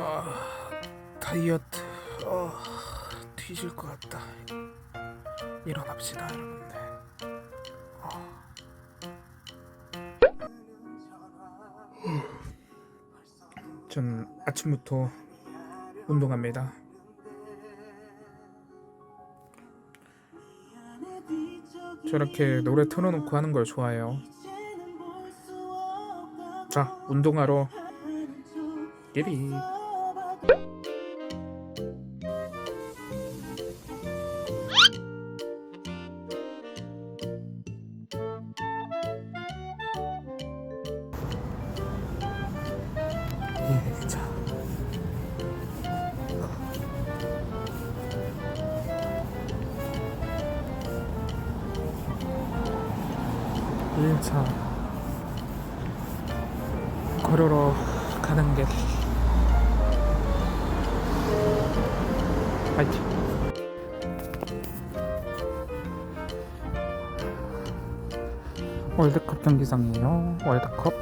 아, 다이어트 어, 뒤질 것 같다. 일어납시다, 여러분들. 어. 전 아침부터 운동합니다. 저렇게 노래 틀어놓고 하는 걸 좋아해요. 자, 운동하러 끼리. 예, 자. 일차 걸으러 가는 게 파이팅. 월드컵 경기장이에요. 월드컵